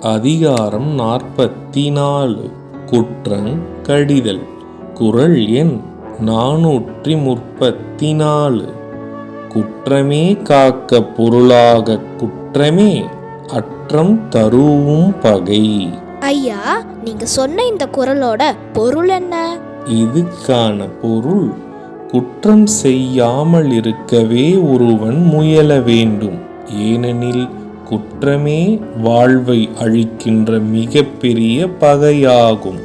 அதிகாரம் நாற்பத்தி நாலு குற்றங் கடிதல். குரல் எண் நானூற்றி முப்பத்தி நாலு குற்றமே காக்க பொருளாக குற்றமே அற்றம் தருவும் பகை. ஐயா நீங்க சொன்ன இந்த குரலோட பொருள் என்ன? இதுக்கான பொருள் குற்றம் செய்யாமல் இருக்கவே ஒருவன் முயல வேண்டும். ஏனெனில் குற்றமே வாழ்வை அழிக்கின்ற மிகப்பெரிய பகையாகும்.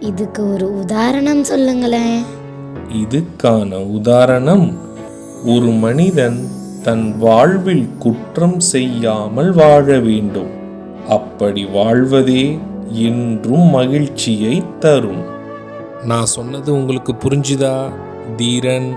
இதுக்கு ஒரு உதாரணம் சொல்லுங்களேன். இதுக்கான உதாரணம் ஒரு மனிதன் தன் வாழ்வில் குற்றம் செய்யாமல் வாழ வேண்டும். அப்படி வாழ்வதே என்றும் மகிழ்ச்சியை தரும். நான் சொன்னது உங்களுக்கு புரிஞ்சுதா? தீரன்